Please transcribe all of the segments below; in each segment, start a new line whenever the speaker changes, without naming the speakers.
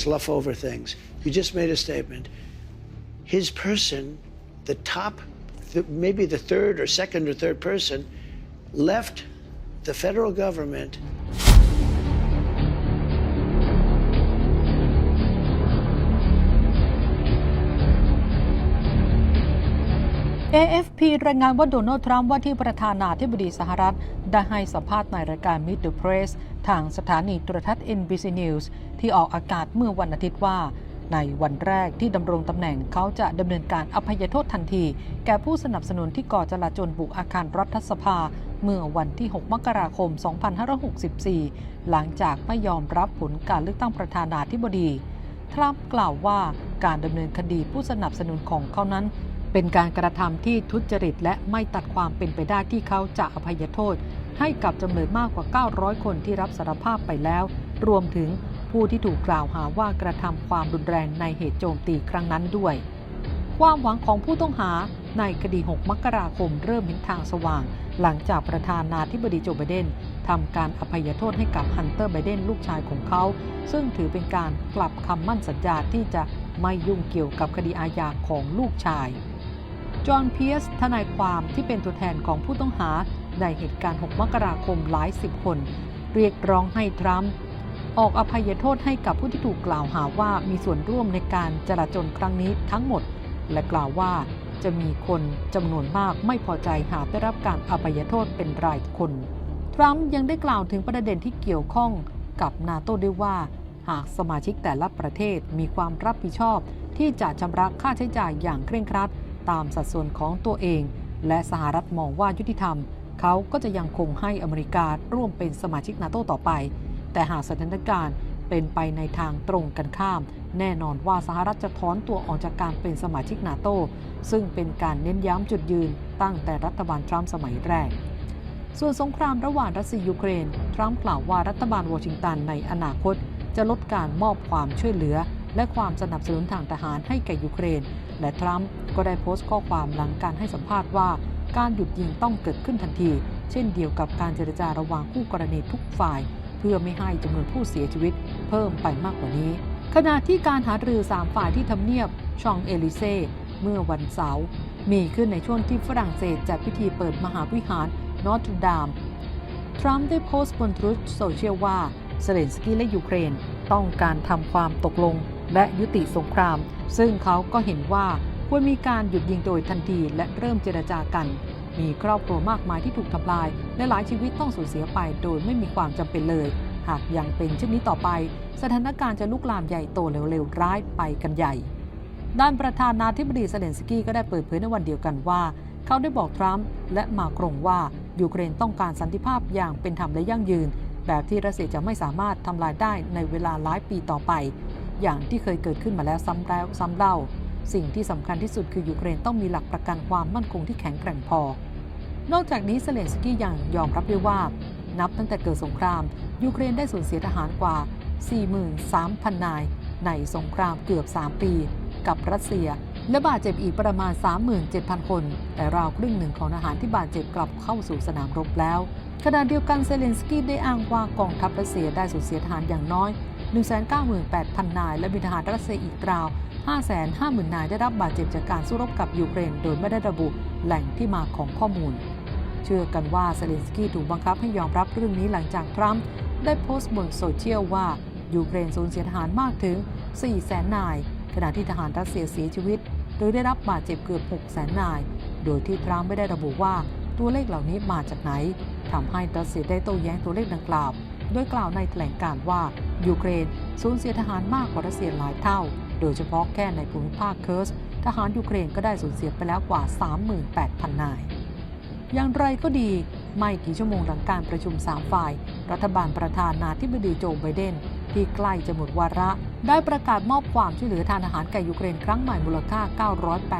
slough over things. You just made a statement. His person, the top, the, maybe the third or second or third person, left the federal government
AFP รายงานว่าโดนัลด์ทรัมป์ว่าที่ประธานาธิบดีสหรัฐ ได้ให้สัมภาษณ์ในรายการ Meet the Press ทางสถานีโทรทัศน์ NBC News ที่ออกอากาศเมื่อวันอาทิตย์ว่า ในวันแรกที่ดำรงตำแหน่งเขาจะดำเนินการอภัยโทษทันที แก่ผู้สนับสนุนที่ก่อจลาจลบุกอาคารรัฐสภา เมื่อวันที่ 6 มกราคม 2564 หลังจากไม่ยอมรับผลการเลือกตั้งประธานาธิบดี ทรัมป์กล่าวว่าการดำเนินคดีผู้สนับสนุนของเขานั้น เป็นการกระทำที่ทุจริตและไม่ตัดความเป็นไปได้ที่เขาจะอภัยโทษ ให้กับจำเลยมากกว่า 900 คนที่รับสารภาพไปแล้ว รวมถึงผู้ที่ถูกกล่าวหาว่ากระทำความรุนแรงในเหตุโจมตีครั้งนั้นด้วย ความหวังของผู้ต้องหาในคดี 6 มกราคมเริ่มเห็นทางสว่าง หลังจากประธานาธิบดีโจไบเดนทำการอภัยโทษให้กับฮันเตอร์ไบเดนลูกชายของเขา ซึ่งถือเป็นการกลับคำมั่นสัญญาที่จะไม่ยุ่งเกี่ยวกับคดีอาญาของลูกชาย จอห์นเพียสทนายความที่เป็นตัวแทนของผู้ต้องหาในเหตุการณ์ 6 มกราคมหลายสิบคน เรียกร้องให้ทรัมป์ออกอภัยโทษให้กับผู้ที่ถูกกล่าวหาว่ามีส่วนร่วมในการจลาจลครั้งนี้ทั้งหมด และกล่าวว่าจะมีคนจำนวนมากไม่พอใจหากได้รับการอภัยโทษเป็นรายคน ทรัมป์ยังได้กล่าวถึงประเด็นที่เกี่ยวข้องกับนาโต้ด้วยว่า หากสมาชิกแต่ละประเทศมีความรับผิดชอบที่จะชำระค่าใช้จ่ายอย่างเคร่งครัด ตามสัดส่วนของตัวเอง และสหรัฐมองว่ายุติธรรม เขาก็จะยังคงให้อเมริการ่วมเป็นสมาชิกนาโตต่อไป แต่หากสถานการณ์เป็นไปในทางตรงกันข้าม แน่นอนว่าสหรัฐจะถอนตัวออกจากการเป็นสมาชิกนาโตซึ่งเป็นการเน้นย้ำจุดยืนตั้งแต่รัฐบาลทรัมป์สมัยแรก ส่วนสงครามระหว่างรัสเซียยูเครน ทรัมป์กล่าวว่ารัฐบาลวอชิงตันในอนาคต จะลดการมอบความช่วยเหลือ และความสนับสนุนทางทหารให้แก่ยูเครน และทรัมป์ก็ได้โพสต์ข้อความหลังการให้สัมภาษณ์ว่า การหยุดยิงต้องเกิดขึ้นทันที เช่นเดียวกับการเจรจาระหว่างคู่กรณีทุกฝ่าย เพื่อไม่ให้จำนวนผู้เสียชีวิต เพิ่มไปมากกว่านี้ ขณะที่การหารือสามฝ่ายที่ทำเนียบชองเอลิเซ่เมื่อวันเสาร์มีขึ้นในช่วงที่ฝรั่งเศสจัดพิธีเปิดมหาวิหารนอตรดาม ทรัมป์ได้โพสต์บนทรูธโซเชียลว่าเซเลนสกี้และยูเครนต้องการทำความตกลง และยุติสงคราม ซึ่งเขาก็เห็นว่าควรมีการหยุดยิงโดยทันทีและเริ่มเจรจากัน มีครอบครัวมากมายที่ถูกทำลาย และหลายชีวิตต้องสูญเสียไปโดยไม่มีความจำเป็นเลย หากยังเป็นเช่นนี้ต่อไป สถานการณ์จะลุกลามใหญ่โตเร็วๆร้ายไปกันใหญ่ ด้านประธานาธิบดีเซเลนสกี้ก็ได้เปิดเผยในวันเดียวกันว่า เขาได้บอกทรัมป์และมาครงว่ายูเครนต้องการสันติภาพอย่างเป็นธรรมและยั่งยืน แบบที่รัสเซียจะไม่สามารถทำลายได้ในเวลาหลายปีต่อไป อย่างที่เคยเกิดขึ้นมาแล้วซ้ำแล้วซ้ำเล่า สิ่งที่สำคัญที่สุดคือยูเครนต้องมีหลักประกันความมั่นคงที่แข็งแกร่งพอ นอกจากนี้เซเลนสกี้ยังยอมรับด้วยว่า นับตั้งแต่เกิดสงคราม ยูเครนได้สูญเสียทหารกว่า 43,000 นาย ในสงครามเกือบ 3 ปี กับรัสเซีย และบาดเจ็บอีกประมาณ 37,000 คน แต่ราวครึ่งหนึ่งของทหารที่บาดเจ็บกลับเข้าสู่สนามรบแล้วขณะเดียวกันเซเลนสกี้ได้อ้างว่ากองทัพรัสเซียได้สูญเสียทหารอย่างน้อย 198,000 นาย และมีทหารรัสเซียอีกราว 550,000 นายได้รับบาดเจ็บจากการสู้รบกับยูเครน โดยไม่ได้ระบุแหล่งที่มาของข้อมูล เชื่อกันว่าเซเลนสกี้ถูกบังคับให้ยอมรับเรื่องนี้หลังจากทรัมป์ได้โพสต์บนโซเชียลว่ายูเครนสูญเสียทหารมากถึง 400,000 นาย ขณะที่ทหารรัสเซียเสียชีวิต หรือได้รับบาดเจ็บเกือบ 600,000 นาย โดยที่ทรัมป์ไม่ได้ระบุว่าตัวเลขเหล่านี้มาจากไหนทำให้รัสเซียได้โต้แย้งตัวเลขดังกล่าว โดยกล่าวในแถลงการ์ว่า ยูเครนสูญเสียทหารมากกว่ารัสเซียหลายเท่า โดยเฉพาะแค่ในภูมิภาคเคิร์สทหารยูเครนก็ได้สูญเสียไปแล้วกว่า 38,000 นาย อย่างไรก็ดี ไม่กี่ชั่วโมงหลังการประชุม3ฝ่าย รัฐบาลประธานาธิบดีโจไบเดน ที่ใกล้จะหมดวาระ ได้ประกาศมอบความช่วยเหลือทางอาหารแก่ยูเครนครั้งใหม่มูลค่า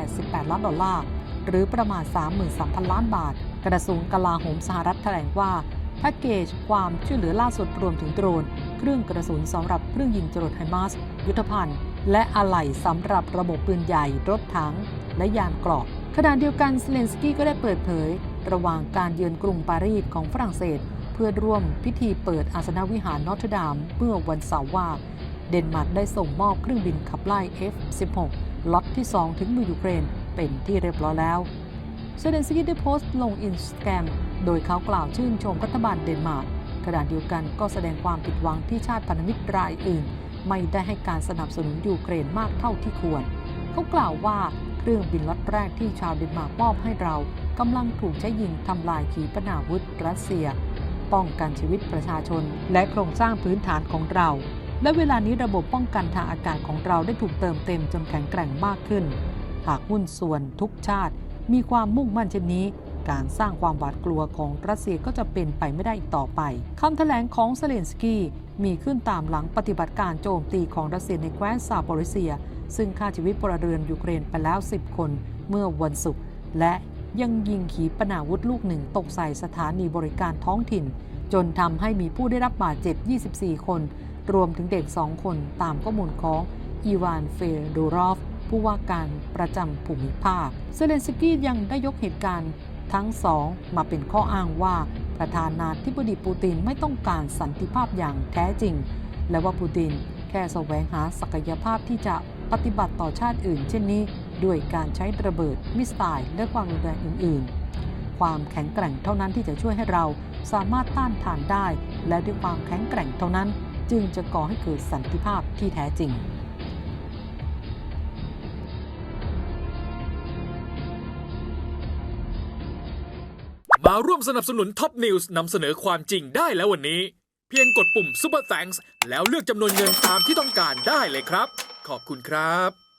988 ล้านดอลลาร์ หรือประมาณ 33,000 ล้านบาท กระทรวงกลาโหมสหรัฐแถลงว่าแพ็กเกจความช่วยเหลือล่าสุดรวมถึงโดรน เครื่องกระสุนสำหรับเครื่องยิงจรวดไฮมาสยุทธภัณฑ์ และอะไหล่สำหรับระบบปืนใหญ่รถถัง และยานเกราะขณะเดียวกันเซเลนสกี้ก็ได้เปิดเผย ระหว่างการเยือนกรุงปารีสของฝรั่งเศส เพื่อร่วมพิธีเปิดอาสนวิหารนอตรดามเมื่อวันเสาร์ว่า เดนมาร์กได้ส่งมอบเครื่องบินขับไล่ F-16 ล็อตที่ 2 ถึงมือยูเครน เป็นที่เรียบร้อยแล้วเซเลนสกี้ได้โพสต์ลงอินสตาแกรมโดยเขากล่าวชื่นชมรัฐบาลเดนมาร์ก ขณะเดียวกันก็แสดงความผิดหวังที่ชาติพันธมิตรรายอื่น ไม่ได้ให้การสนับสนุนยูเครนมากเท่าที่ควร เขากล่าวว่าเครื่องบินล็อตแรกที่ชาวเดนมาร์กมอบให้เรากำลังถูกใช้ยิงทำลายขีปนาวุธรัสเซีย ป้องกันชีวิตประชาชน และโครงสร้างพื้นฐานของเรา และเวลานี้ระบบป้องกันทางอากาศของเราได้ถูกเติมเต็มจนแข็งแกร่งมากขึ้น หากหุ้นส่วนทุกชาติมีความมุ่งมั่นเช่นนี้ การสร้างความหวาดกลัวของรัสเซียก็จะเป็นไปไม่ได้อีกต่อไปคำแถลงของเซเลนสกี้มีขึ้นตามหลังปฏิบัติการโจมตีของรัสเซียในแคว้นซาโปริเซีย ซึ่งฆ่าชีวิตพลเรือนยูเครนไปแล้ว 10 คนเมื่อวันศุกร์และยังยิงขีปนาวุธลูกหนึ่งตกใส่สถานีบริการท้องถิ่น จนทำให้มีผู้ได้รับบาดเจ็บ 24 คน รวมถึงเด็ก 2 คนตามข้อมูลของอีวานเฟโดรอฟผู้ว่าการประจำภูมิภาค เซเลนสกี้ยังได้ยกเหตุการณ์ ทั้งสองมาเป็นข้ออ้างว่าประธานาธิบดีปูตินไม่ต้องการสันติภาพอย่างแท้จริง และว่าปูตินแค่แสวงหาศักยภาพที่จะปฏิบัติต่อชาติอื่น เช่นนี้ ด้วยการใช้ระเบิดมิสไซล์และความรุนแรงอื่น ๆ ความแข็งแกร่งเท่านั้นที่จะช่วยให้เราสามารถต้านทานได้ และด้วยความแข็งแกร่งเท่านั้น จึงจะก่อให้เกิดสันติภาพที่แท้จริง
มาร่วมสนับสนุนท็อปนิวส์นำเสนอความจริงได้แล้ววันนี้ เพียงกดปุ่ม Super Thanks แล้วเลือกจำนวนเงินตามที่ต้องการได้เลยครับ ขอบคุณครับ